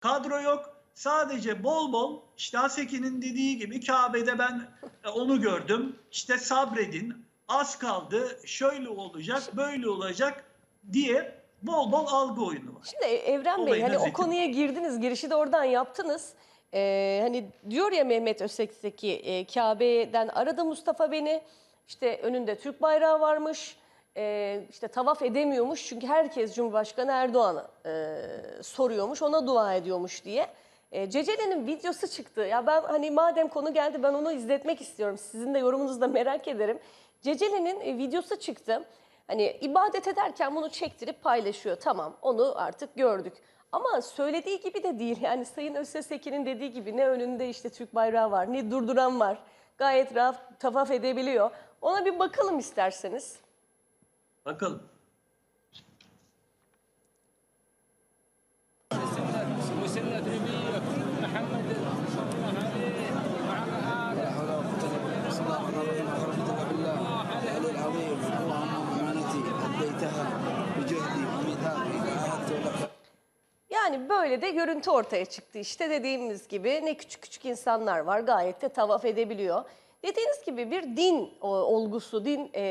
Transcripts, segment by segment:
Kadro yok. Sadece bol bol işte Haseki'nin dediği gibi Kabe'de ben e, onu gördüm. İşte sabredin. Az kaldı. Şöyle olacak, böyle olacak diye bol bol algı oyunu var. Şimdi Evren Bey hani o konuya girdiniz, girişi de oradan yaptınız. Ee, hani diyor ya Mehmet Öztekin e, Kabe'den aradı Mustafa beni. İşte önünde Türk bayrağı varmış. Ee, işte tavaf edemiyormuş çünkü herkes Cumhurbaşkanı Erdoğan'ı e, soruyormuş, ona dua ediyormuş diye. E, Ceceli'nin videosu çıktı. Ya ben hani madem konu geldi ben onu izletmek istiyorum. Sizin de yorumunuzu da merak ederim. Ceceli'nin e, videosu çıktı. Hani ibadet ederken bunu çektirip paylaşıyor. Tamam onu artık gördük. Ama söylediği gibi de değil. Yani Sayın Özsesekin'in dediği gibi ne önünde işte Türk bayrağı var ne durduran var. Gayet rahat tavaf edebiliyor. Ona bir bakalım isterseniz. Bakalım. Yani böyle de görüntü ortaya çıktı. İşte dediğimiz gibi ne küçük küçük insanlar var gayet de tavaf edebiliyor. Dediğiniz gibi bir din o, olgusu, din e,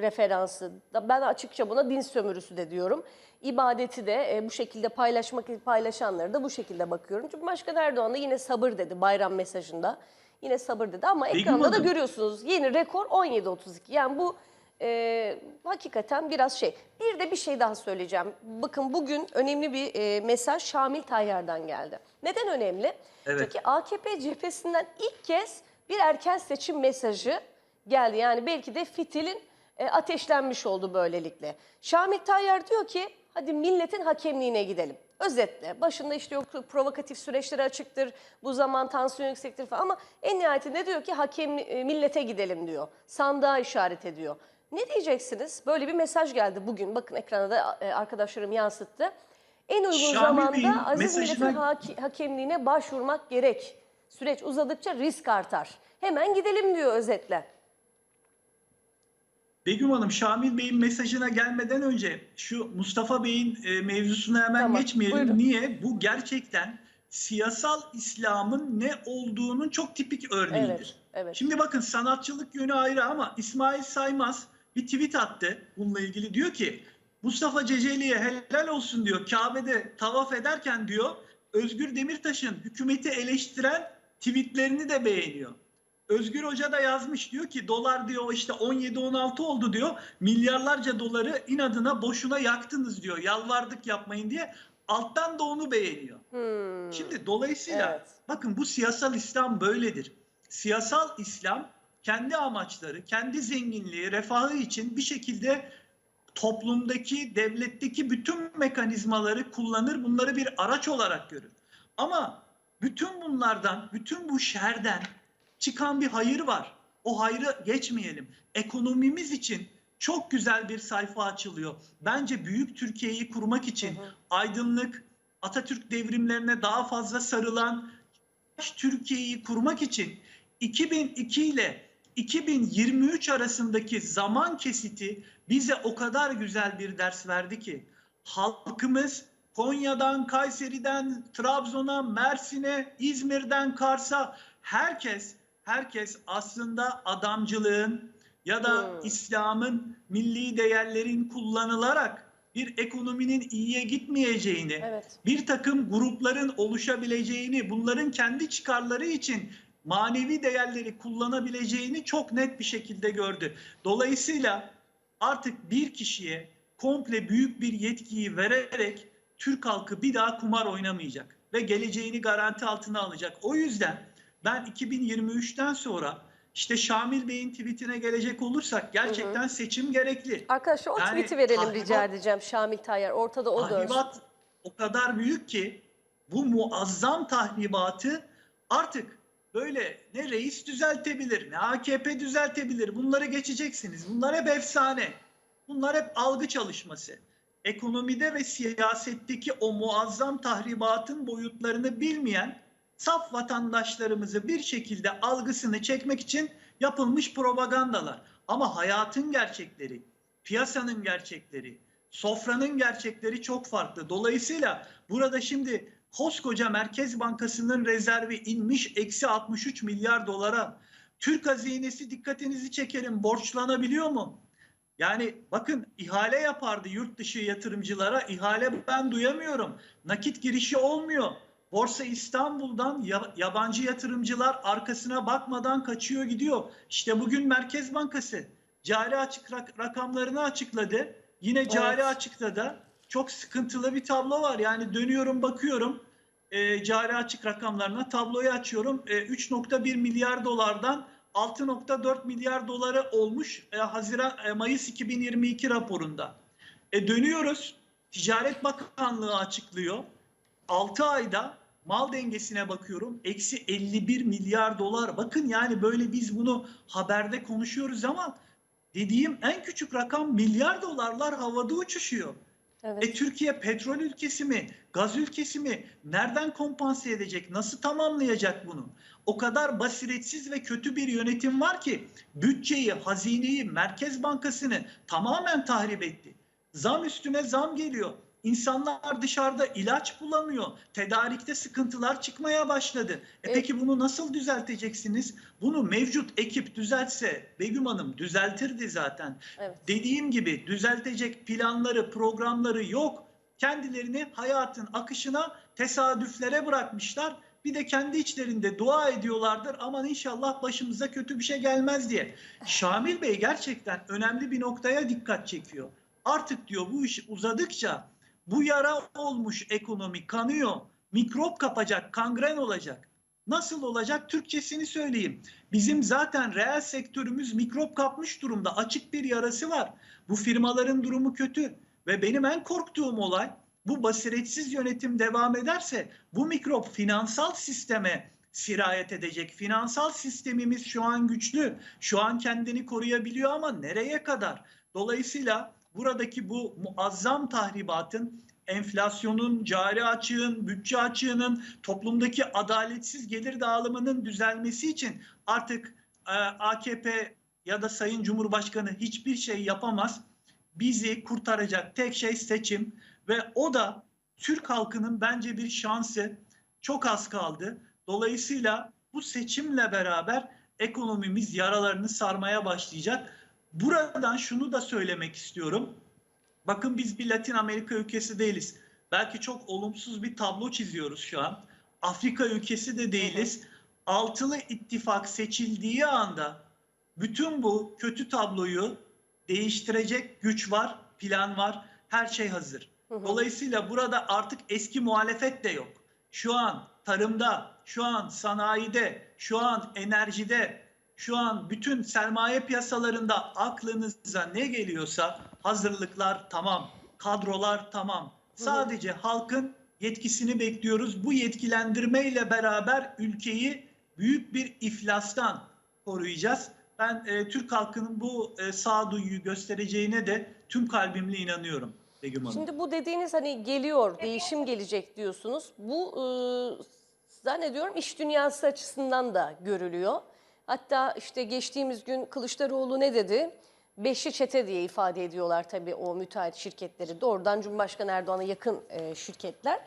referansı. Ben açıkça buna din sömürüsü de diyorum. İbadeti de e, bu şekilde paylaşmak paylaşanları da bu şekilde bakıyorum. Cumhurbaşkanı Erdoğan da yine sabır dedi bayram mesajında. Yine sabır dedi ama Begüm ekranda da görüyorsunuz yeni rekor 17.32. Yani bu e, hakikaten biraz şey. Bir de bir şey daha söyleyeceğim. Bakın bugün önemli bir e, mesaj Şamil Tayyar'dan geldi. Neden önemli? Evet. Çünkü AKP cephesinden ilk kez bir erken seçim mesajı geldi. Yani belki de fitilin e, ateşlenmiş oldu böylelikle. Şamil Tayyar diyor ki hadi milletin hakemliğine gidelim. Özetle başında işte yok provokatif süreçlere açıktır, bu zaman tansiyon yüksektir falan ama en nihayetinde diyor ki hakem e, millete gidelim diyor. Sandığa işaret ediyor. Ne diyeceksiniz? Böyle bir mesaj geldi bugün. Bakın ekrana da e, arkadaşlarım yansıttı. En uygun Şamil Bey'in zamanda aziz mesajına- milletin haki- hakemliğine başvurmak gerek. Süreç uzadıkça risk artar. Hemen gidelim diyor özetle. Begüm Hanım, Şamil Bey'in mesajına gelmeden önce şu Mustafa Bey'in e, mevzusuna hemen Tamam, geçmeyelim. buyurun. Niye? Bu gerçekten siyasal İslam'ın ne olduğunun çok tipik örneğidir. Evet, evet. Şimdi bakın sanatçılık yönü ayrı ama İsmail Saymaz bir tweet attı bununla ilgili. Diyor ki Mustafa Ceceli'ye helal olsun diyor. Kabe'de tavaf ederken diyor Özgür Demirtaş'ın hükümeti eleştiren tweetlerini de beğeniyor. Özgür Hoca da yazmış diyor ki dolar diyor işte 17-16 oldu diyor. Milyarlarca doları inadına boşuna yaktınız diyor. Yalvardık yapmayın diye. Alttan da onu beğeniyor. Hmm. Şimdi dolayısıyla Evet. bakın bu siyasal İslam böyledir. Siyasal İslam kendi amaçları, kendi zenginliği, refahı için bir şekilde toplumdaki, devletteki bütün mekanizmaları kullanır, bunları bir araç olarak görür. Ama bütün bunlardan, bütün bu şerden çıkan bir hayır var. O hayrı geçmeyelim. Ekonomimiz için çok güzel bir sayfa açılıyor. Bence büyük Türkiye'yi kurmak için aydınlık, Atatürk devrimlerine daha fazla sarılan Türkiye'yi kurmak için 2002 ile 2023 arasındaki zaman kesiti bize o kadar güzel bir ders verdi ki halkımız Konya'dan, Kayseri'den, Trabzon'a, Mersin'e, İzmir'den Kars'a herkes herkes aslında adamcılığın ya da Hmm. İslam'ın milli değerlerin kullanılarak bir ekonominin iyiye gitmeyeceğini, Evet. bir takım grupların oluşabileceğini, bunların kendi çıkarları için manevi değerleri kullanabileceğini çok net bir şekilde gördü. Dolayısıyla artık bir kişiye komple büyük bir yetkiyi vererek Türk halkı bir daha kumar oynamayacak ve geleceğini garanti altına alacak. O yüzden ben 2023'ten sonra işte Şamil Bey'in tweetine gelecek olursak gerçekten seçim gerekli. Arkadaşlar o Yani tweet'i verelim tahribat- rica edeceğim Şamil Tayyar. Ortada o dönsün. tahribat o kadar büyük ki bu muazzam tahribatı artık böyle ne reis düzeltebilir ne AKP düzeltebilir. Bunları geçeceksiniz. Bunlar hep efsane. Bunlar hep algı çalışması. Ekonomide ve siyasetteki o muazzam tahribatın boyutlarını bilmeyen saf vatandaşlarımızı bir şekilde algısını çekmek için yapılmış propagandalar. Ama hayatın gerçekleri, piyasanın gerçekleri, sofranın gerçekleri çok farklı. Dolayısıyla burada şimdi Koskoca Merkez Bankası'nın rezervi inmiş eksi 63 milyar dolara. Türk hazinesi dikkatinizi çekerim borçlanabiliyor mu? Yani bakın ihale yapardı yurt dışı yatırımcılara. ihale ben duyamıyorum. Nakit girişi olmuyor. Borsa İstanbul'dan ya- yabancı yatırımcılar arkasına bakmadan kaçıyor gidiyor. İşte bugün Merkez Bankası cari açık rak- rakamlarını açıkladı. Yine cari Evet. açıkta da çok sıkıntılı bir tablo var. Yani dönüyorum bakıyorum e, cari açık rakamlarına tabloyu açıyorum. E, 3.1 milyar dolardan 6.4 milyar doları olmuş e, Haziran e, Mayıs 2022 raporunda. E, dönüyoruz. Ticaret Bakanlığı açıklıyor. 6 ayda mal dengesine bakıyorum. Eksi 51 milyar dolar. Bakın yani böyle biz bunu haberde konuşuyoruz ama dediğim en küçük rakam milyar dolarlar havada uçuşuyor. Evet. E Türkiye petrol ülkesi mi, gaz ülkesi mi? Nereden kompanse edecek? Nasıl tamamlayacak bunu? O kadar basiretsiz ve kötü bir yönetim var ki bütçeyi, hazineyi, Merkez Bankası'nı tamamen tahrip etti. Zam üstüne zam geliyor. İnsanlar dışarıda ilaç bulamıyor. Tedarikte sıkıntılar çıkmaya başladı. E E- peki bunu nasıl düzelteceksiniz? Bunu mevcut ekip düzeltse Begüm Hanım düzeltirdi zaten. Evet. Dediğim gibi düzeltecek planları, programları yok. Kendilerini hayatın akışına tesadüflere bırakmışlar. Bir de kendi içlerinde dua ediyorlardır. Aman inşallah başımıza kötü bir şey gelmez diye. Şamil Bey gerçekten önemli bir noktaya dikkat çekiyor. Artık diyor bu iş uzadıkça bu yara olmuş ekonomi kanıyor. Mikrop kapacak, kangren olacak. Nasıl olacak? Türkçesini söyleyeyim. Bizim zaten reel sektörümüz mikrop kapmış durumda. Açık bir yarası var. Bu firmaların durumu kötü. Ve benim en korktuğum olay bu basiretsiz yönetim devam ederse bu mikrop finansal sisteme sirayet edecek. Finansal sistemimiz şu an güçlü. Şu an kendini koruyabiliyor ama nereye kadar? Dolayısıyla buradaki bu muazzam tahribatın enflasyonun, cari açığın, bütçe açığının, toplumdaki adaletsiz gelir dağılımının düzelmesi için artık e, AKP ya da Sayın Cumhurbaşkanı hiçbir şey yapamaz. Bizi kurtaracak tek şey seçim ve o da Türk halkının bence bir şansı. Çok az kaldı. Dolayısıyla bu seçimle beraber ekonomimiz yaralarını sarmaya başlayacak. Buradan şunu da söylemek istiyorum. Bakın biz bir Latin Amerika ülkesi değiliz. Belki çok olumsuz bir tablo çiziyoruz şu an. Afrika ülkesi de değiliz. Altılı ittifak seçildiği anda bütün bu kötü tabloyu değiştirecek güç var, plan var, her şey hazır. Dolayısıyla burada artık eski muhalefet de yok. Şu an tarımda, şu an sanayide, şu an enerjide, şu an bütün sermaye piyasalarında aklınıza ne geliyorsa hazırlıklar tamam, kadrolar tamam. Sadece halkın yetkisini bekliyoruz. Bu yetkilendirmeyle beraber ülkeyi büyük bir iflastan koruyacağız. Ben e, Türk halkının bu e, sağduyuyu göstereceğine de tüm kalbimle inanıyorum Begüm Hanım. Şimdi bu dediğiniz hani geliyor, değişim gelecek diyorsunuz. Bu e, zannediyorum iş dünyası açısından da görülüyor. Hatta işte geçtiğimiz gün Kılıçdaroğlu ne dedi? Beşli çete diye ifade ediyorlar tabii o müteahhit şirketleri. Doğrudan Cumhurbaşkanı Erdoğan'a yakın e, şirketler.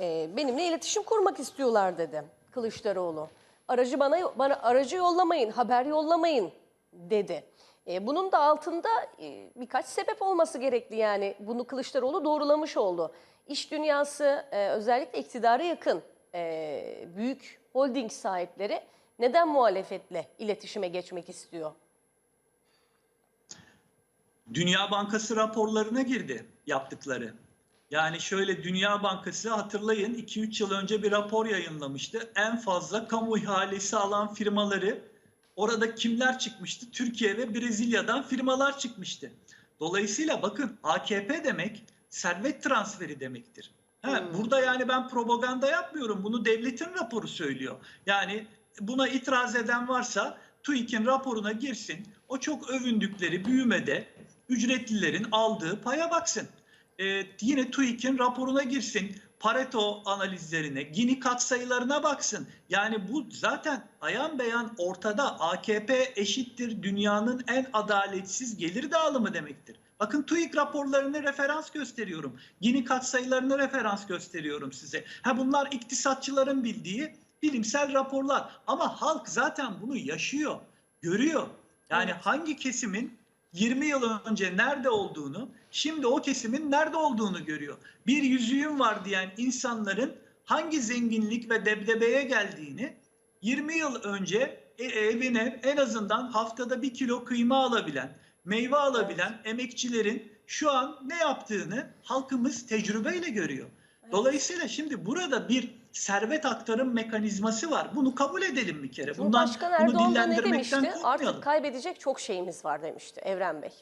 E, benimle iletişim kurmak istiyorlar dedi Kılıçdaroğlu. Aracı bana, bana aracı yollamayın, haber yollamayın dedi. E, bunun da altında e, birkaç sebep olması gerekli yani. Bunu Kılıçdaroğlu doğrulamış oldu. İş dünyası e, özellikle iktidara yakın e, büyük holding sahipleri neden muhalefetle iletişime geçmek istiyor? Dünya Bankası raporlarına girdi yaptıkları. Yani şöyle Dünya Bankası hatırlayın 2-3 yıl önce bir rapor yayınlamıştı. En fazla kamu ihalesi alan firmaları orada kimler çıkmıştı? Türkiye ve Brezilya'dan firmalar çıkmıştı. Dolayısıyla bakın AKP demek servet transferi demektir. Ha, Hmm. Burada yani ben propaganda yapmıyorum. Bunu devletin raporu söylüyor. Yani buna itiraz eden varsa TÜİK'in raporuna girsin. O çok övündükleri büyümede ücretlilerin aldığı paya baksın. Ee, yine TÜİK'in raporuna girsin. Pareto analizlerine, Gini katsayılarına baksın. Yani bu zaten ayan beyan ortada. AKP eşittir dünyanın en adaletsiz gelir dağılımı demektir. Bakın TÜİK raporlarını referans gösteriyorum. Gini katsayılarını referans gösteriyorum size. Ha bunlar iktisatçıların bildiği bilimsel raporlar. Ama halk zaten bunu yaşıyor, görüyor. Yani Evet. hangi kesimin 20 yıl önce nerede olduğunu, şimdi o kesimin nerede olduğunu görüyor. Bir yüzüğüm var diyen insanların hangi zenginlik ve debdebeye geldiğini 20 yıl önce e- evine en azından haftada bir kilo kıyma alabilen, meyve alabilen emekçilerin şu an ne yaptığını halkımız tecrübeyle görüyor. Dolayısıyla şimdi burada bir servet aktarım mekanizması var. Bunu kabul edelim bir kere. Bundan bunu Erdoğan da ne demişti? korkmayalım. Artık kaybedecek çok şeyimiz var demişti Evren Bey.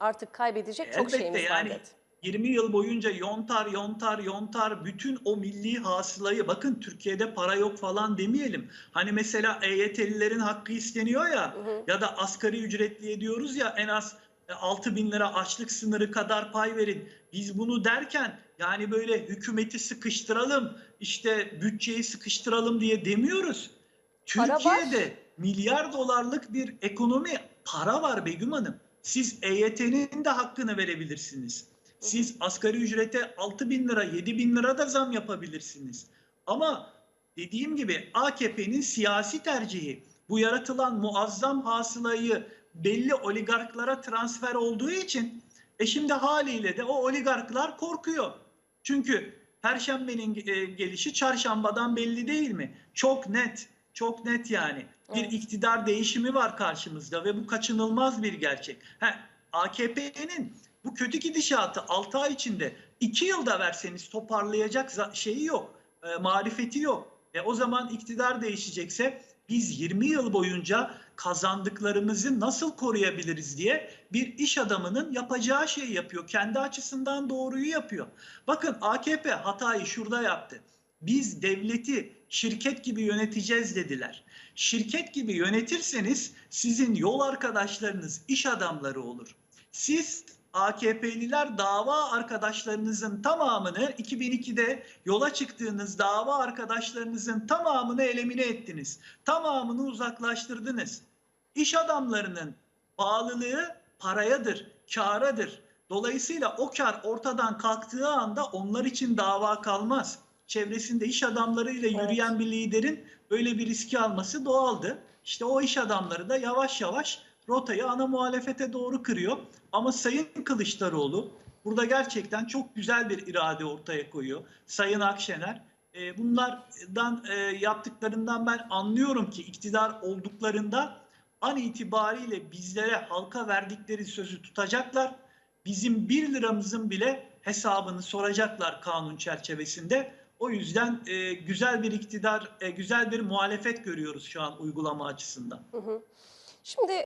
Artık kaybedecek çok Elbette şeyimiz var yani dedi. 20 yıl boyunca yontar yontar yontar bütün o milli hasılayı bakın Türkiye'de para yok falan demeyelim. Hani mesela EYT'lilerin hakkı isteniyor ya Hı hı. ya da asgari ücretliye diyoruz ya en az 6 bin lira açlık sınırı kadar pay verin. Biz bunu derken yani böyle hükümeti sıkıştıralım işte bütçeyi sıkıştıralım diye demiyoruz. Para var. Türkiye'de milyar dolarlık bir ekonomi para var Begüm Hanım. Siz EYT'nin de hakkını verebilirsiniz. Siz asgari ücrete 6 bin lira, 7 bin lira da zam yapabilirsiniz. Ama dediğim gibi AKP'nin siyasi tercihi bu yaratılan muazzam hasılayı belli oligarklara transfer olduğu için e şimdi haliyle de o oligarklar korkuyor. Çünkü Perşembenin e, gelişi çarşambadan belli değil mi? Çok net, çok net yani. Bir Evet. iktidar değişimi var karşımızda ve bu kaçınılmaz bir gerçek. AKP'nin bu kötü gidişatı 6 ay içinde 2 yılda verseniz toparlayacak şeyi yok, e, marifeti yok. E, o zaman iktidar değişecekse biz 20 yıl boyunca kazandıklarımızı nasıl koruyabiliriz diye bir iş adamının yapacağı şeyi yapıyor. Kendi açısından doğruyu yapıyor. Bakın AKP hatayı şurada yaptı. Biz devleti şirket gibi yöneteceğiz dediler. Şirket gibi yönetirseniz sizin yol arkadaşlarınız iş adamları olur. Siz AKP'liler dava arkadaşlarınızın tamamını 2002'de yola çıktığınız dava arkadaşlarınızın tamamını elemine ettiniz. Tamamını uzaklaştırdınız. İş adamlarının bağlılığı parayadır, kâradır. Dolayısıyla o kar ortadan kalktığı anda onlar için dava kalmaz. Çevresinde iş adamlarıyla Evet. yürüyen bir liderin böyle bir riski alması doğaldı. İşte o iş adamları da yavaş yavaş rotayı ana muhalefete doğru kırıyor. Ama Sayın Kılıçdaroğlu burada gerçekten çok güzel bir irade ortaya koyuyor. Sayın Akşener e, bunlardan e, yaptıklarından ben anlıyorum ki iktidar olduklarında an itibariyle bizlere halka verdikleri sözü tutacaklar. Bizim bir liramızın bile hesabını soracaklar kanun çerçevesinde. O yüzden e, güzel bir iktidar, e, güzel bir muhalefet görüyoruz şu an uygulama açısından. Şimdi